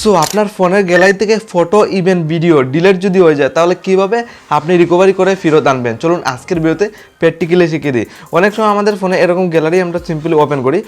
So আপনার ফোনের gallery থেকে ফটো ইভেন ভিডিও ডিলেট যদি হয়ে যায়, তাহলে কীভাবে আপনি রিকভারি করে ফেরত আনবেন? চলুন আজকের ভিডিওতে প্র্যাকটিক্যালি শিখিয়ে দিই। অনেক সময় আমাদের ফোনে এরকম গ্যালারি আমরা সিম্পলি ওপেন করি।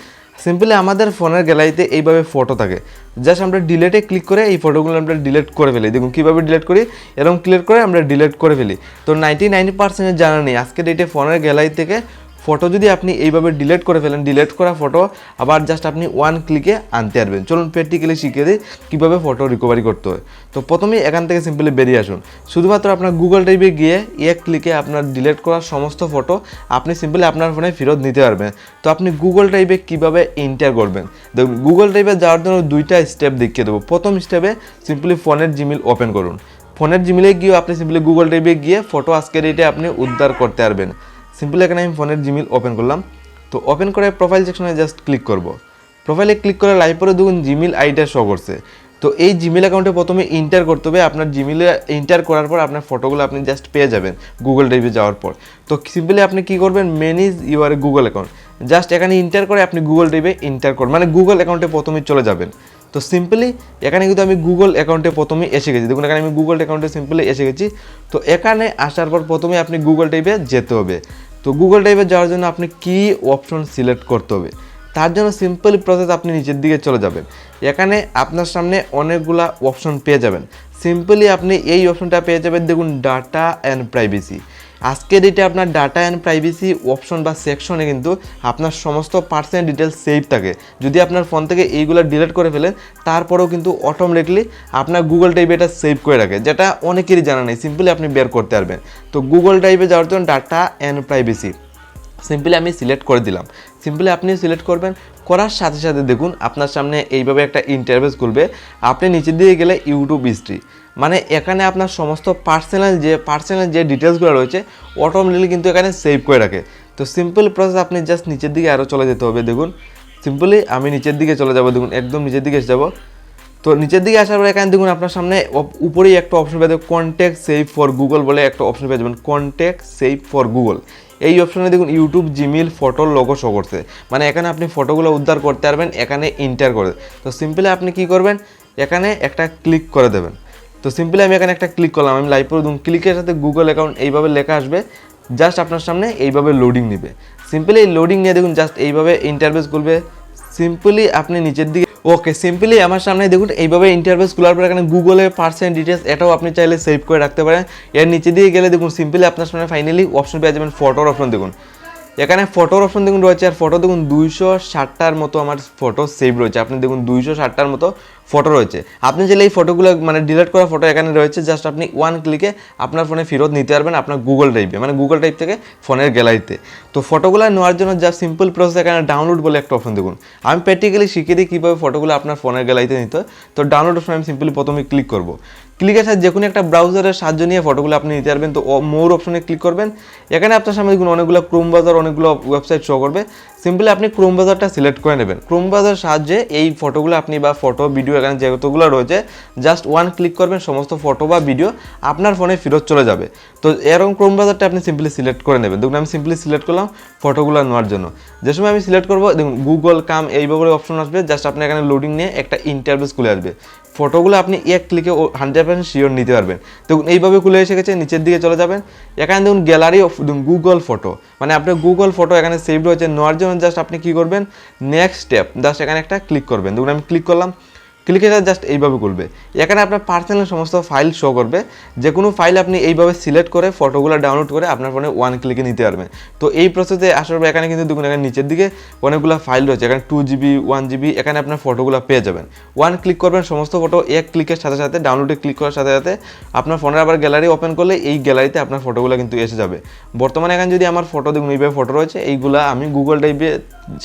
সিম্পলি আমাদের ফোনের গ্যালারিতে এইভাবে ফটো থাকে। জাস্ট আমরা ডিলেটে ক্লিক করে এই ফটোগুলো আমরা ডিলেট করে ফেলি। দেখুন, কীভাবে ডিলেট করি? এরকম ক্লিক করে আমরা ডিলেট করে ফেলি। তো নাইনটি নাইন পার্সেন্টের জানা নেই আজকে ডেটে ফোনের গ্যালারি থেকে ফটো যদি আপনি এইভাবে ডিলেট করে ফেলেন ডিলেট করা ফটো আবার জাস্ট আপনি ওয়ান ক্লিকে আনতে পারবেন। চলুন প্র্যাকটিক্যালি শিখিয়ে দিই কীভাবে ফটো রিকভারি করতে হয়। তো প্রথমেই এখান থেকে সিম্পলি বেরিয়ে আসুন। শুধুমাত্র আপনার গুগল ড্রাইভে গিয়ে এক ক্লিকে আপনার ডিলেট করা সমস্ত ফটো আপনি সিম্পলি আপনার ফোনে ফেরত নিতে পারবেন। তো আপনি গুগল ড্রাইভে কীভাবে এন্টার করবেন? দেখুন গুগল ড্রাইভে যাওয়ার জন্য দুইটা স্টেপ দেখিয়ে দেবো। প্রথম স্টেপে সিম্পলি ফোনের জিমেল ওপেন করুন। ফোনের জিমেলে গিয়ে আপনি সিম্পলি গুগল ড্রাইভে গিয়ে ফটো আজকের ডেটে আপনি উদ্ধার করতে পারবেন। সিম্পলি এখানে আমি ফোনের জিমেল ওপেন করলাম। তো ওপেন করে প্রোফাইল সেকশনে জাস্ট ক্লিক করব। প্রোফাইলে ক্লিক করে লাইভ পরে দেখুন জিমেল আইডিটা শো করছে। তো এই জিমেল অ্যাকাউন্টে প্রথমে ইন্টার করতে হবে। আপনার জিমেলে ইন্টার করার পর আপনার ফটোগুলো আপনি জাস্ট পেয়ে যাবেন গুগল ড্রাইভে যাওয়ার পর। তো সিম্পলি আপনি কি করবেন? Manage your Google account just এখানে ইন্টার করে আপনি গুগল ড্রাইভে ইন্টার করবেন মানে গুগল অ্যাকাউন্টে প্রথমে চলে যাবেন। তো সিম্পলি এখানে কিন্তু আমি গুগল অ্যাকাউন্টে প্রথমে এসে গেছি। দেখুন এখানে আমি গুগল অ্যাকাউন্টে সিম্পলি এসে গেছি। তো এখানে আসার পর প্রথমে আপনি গুগল টাইপে যেতে হবে। তো গুগল ড্রাইভে যাওয়ার জন্য আপনি কি অপশন সিলেক্ট করতে হবে? তার জন্য সিম্পল প্রসেস আপনি নিচের দিকে চলে যাবেন। এখানে আপনার সামনে অনেকগুলা অপশন পেয়ে যাবেন। সিম্পলি আপনি এই অপশনটা পেয়ে যাবেন, দেখুন ডাটা অ্যান্ড প্রাইভেসি আজকে ডেটে আপনার ডাটা অ্যান্ড প্রাইভেসি অপশন বা সেকশনে কিন্তু আপনার সমস্ত পার্সোনাল ডিটেলস সেভ থাকে। যদি আপনার ফোন থেকে এইগুলো ডিলিট করে ফেলেন, তারপরেও কিন্তু অটোমেটিকলি আপনার গুগল টাইপে এটা সেভ করে রাখে, যেটা অনেকেরই জানা নেই। সিম্পলি আপনি বের করতে পারবেন। তো গুগল টাইপে যাওয়ার জন্য ডাটা অ্যান্ড প্রাইভেসি সিম্পলি আমি সিলেক্ট করে দিলাম। সিম্পলি আপনি সিলেক্ট করবেন। করার সাথে সাথে দেখুন, আপনার সামনে এইভাবে একটা ইন্টারভেস খুলবে। আপনি নিচের দিকে গেলে ইউটিউব হিস্ট্রি মানে এখানে আপনার সমস্ত পার্সোনাল যে পার্সোনাল যে ডিটেলসগুলো রয়েছে অটোমেটিকলি কিন্তু এখানে সেভ করে রাখে। তো সিম্পল প্রসেস আপনি জাস্ট নিচের দিকে আরও চলে যেতে হবে, দেখুন। সিম্পলি আমি নিচের দিকে চলে যাব, দেখুন, একদম নিচের দিকে এসে যাব। তো নিচের দিকে আসার পর এখানে দেখুন, আপনার সামনে উপরেই একটা অপশন পেয়ে যাবেন কন্ট্যাক্ট সেভ ফর গুগল বলে একটা অপশন পেয়ে যাবেন কন্ট্যাক্ট সেভ ফর গুগল এই অপশনে দেখুন YouTube Gmail photo logo show করছে। মানে এখানে আপনি ফটোগুলো উদ্ধার করতে পারবেন, এখানে ইন্টার করে। তো সিম্পলি আপনি কি করবেন? এখানে একটা ক্লিক করে দেবেন। তো সিম্পলি আমি এখানে একটা ক্লিক করলাম, আমি লাইভ দেখুন ক্লিকের সাথে গুগল অ্যাকাউন্ট এইভাবে লেখা আসবে জাস্ট আপনার সামনে এইভাবে লোডিং নেবে। সিম্পলি লোডিং নিয়ে দেখুন জাস্ট এইভাবে ইন্টারভেস খুলবে। সিম্পলি আপনি নিচের দিকে ওকে সিম্পলি আমার সামনে দেখুন, এইভাবে ইন্টারভেস খোলার পর এখানে গুগলের পার্সেন্ট ডিটেলস এটাও আপনি চাইলে সেভ করে রাখতে পারেন। এর নিচে দিয়ে গেলে দেখুন সিম্পলি আপনার সামনে ফাইনালি অপশন পেয়ে যাবেন ফটোর অপশন দেখুন। এখানে ফটোর অপশন দেখুন রয়েছে, আর ফটো দেখুন দুইশো ষাটটার মতো আমার ফটো সেভ রয়েছে। আপনি দেখুন, দুইশো ষাটটার মতো ফটো রয়েছে। আপনি চাইলে এই ফটোগুলো মানে ডিলিট করা ফটো এখানে রয়েছে জাস্ট আপনি ওয়ান ক্লিকে আপনার ফোনে ফেরত নিতে পারবেন আপনার গুগল ড্রাইভে মানে গুগল ড্রাইভ থেকে ফোনের গ্যালারিতে তো ফটোগুলো নেওয়ার জন্য যা সিম্পল প্রসেস এখানে ডাউনলোড বলে একটা অপশন দেখুন। আমি প্র্যাকটিক্যালি শিখিয়ে দিই কীভাবে ফটোগুলো আপনার ফোনের গ্যালারিতে নিতে হয়। তো ডাউনলোড অপশন আমি সিম্পলি প্রথমে ক্লিক করব। ক্লিকের সাথে যে কোনো একটা ব্রাউজারের সাহায্য নিয়ে ফটোগুলো আপনি নিতে পারবেন। তো মোর অপশনে ক্লিক করবেন। এখানে আপনার সামনে দেখুন অনেকগুলো ক্রোম বাজার অনেকগুলো ওয়েবসাইট শো করবে। সিম্পলি আপনি ক্রোম বাজারটা সিলেক্ট করে নেবেন। ক্রোম বাজার সাহায্যে এই ফটোগুলো আপনি বা ফটো ভিডিও এখানে যেগুলো রয়েছে জাস্ট ওয়ান ক্লিক করবেন, সমস্ত ফটো বা ভিডিও আপনার ফোনে ফেরত চলে যাবে। তো এরকম ক্রোম বাজারটা আপনি সিম্পলি সিলেক্ট করে নেবেন। দেখুন, আমি সিম্পলি সিলেক্ট করলাম ফটোগুলো নেওয়ার জন্য। যে সময় আমি সিলেক্ট করব, দেখুন গুগল কাম এইভাবে অপশন আসবে। জাস্ট আপনি এখানে লোডিং নিয়ে একটা ইন্টারভিউস খুলে আসবে। ফটোগুলো আপনি এক ক্লিকে হান্ড্রেড পার্সেন্ট শিওর নিতে পারবেন। দেখুন, এইভাবে খুলে এসে গেছে, নিচের দিকে চলে যাবেন। এখানে দেখুন গ্যালারি অফ গুগল ফটো মানে আপনার গুগল ফটো এখানে সেভ রয়েছে। নেওয়ার জন্য জাস্ট আপনি কী করবেন? নেক্সট স্টেপ জাস্ট এখানে একটা ক্লিক করবেন। দেখুন, আমি ক্লিক করলাম। ক্লিকে জাস্ট এইভাবে খুলবে এখানে আপনার পার্সোনাল সমস্ত ফাইল শো করবে। যে কোনো ফাইল আপনি এইভাবে সিলেক্ট করে ফটোগুলো ডাউনলোড করে আপনার ফোনে ওয়ান ক্লিকে নিতে পারবেন। তো এই প্রসেসে আসার পর এখানে কিন্তু দেখুন এখানে নিচের দিকে অনেকগুলো ফাইল রয়েছে। এখানে টু জিবি ওয়ান জিবি এখানে আপনার ফটোগুলো পেয়ে যাবেন। ওয়ান ক্লিক করবেন সমস্ত ফটো এক ক্লিকের সাথে সাথে ডাউনলোডে ক্লিক করার সাথে সাথে আপনার ফোনের আবার গ্যালারি ওপেন করলে এই গ্যালারিতে আপনার ফটোগুলো কিন্তু এসে যাবে। বর্তমানে এখানে যদি আমার ফটো দেখুন এইভাবে ফটো রয়েছে, এইগুলো আমি গুগল ড্রাইভে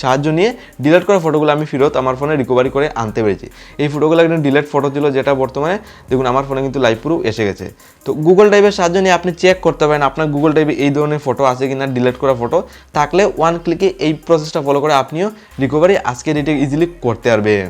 সাহায্য নিয়ে ডিলেট করা ফটোগুলো আমি ফেরত আমার ফোনে রিকভারি করে আনতে পেরেছি। এই ফটোগুলো কিন্তু ডিলেট ফটো ছিল যেটা বর্তমানে দেখুন আমার ফোনে কিন্তু লাইভ প্রুফ এসে গেছে। তো গুগল ড্রাইভের সাহায্য নিয়ে আপনি চেক করতে পারেন আপনার গুগল ড্রাইভে এই ধরনের ফটো আছে কিনা ডিলেট করা ফটো থাকলে ওয়ান ক্লিকে এই প্রসেসটা ফলো করে আপনিও রিকভারি আজকে ডেটে ইজিলি করতে পারবেন।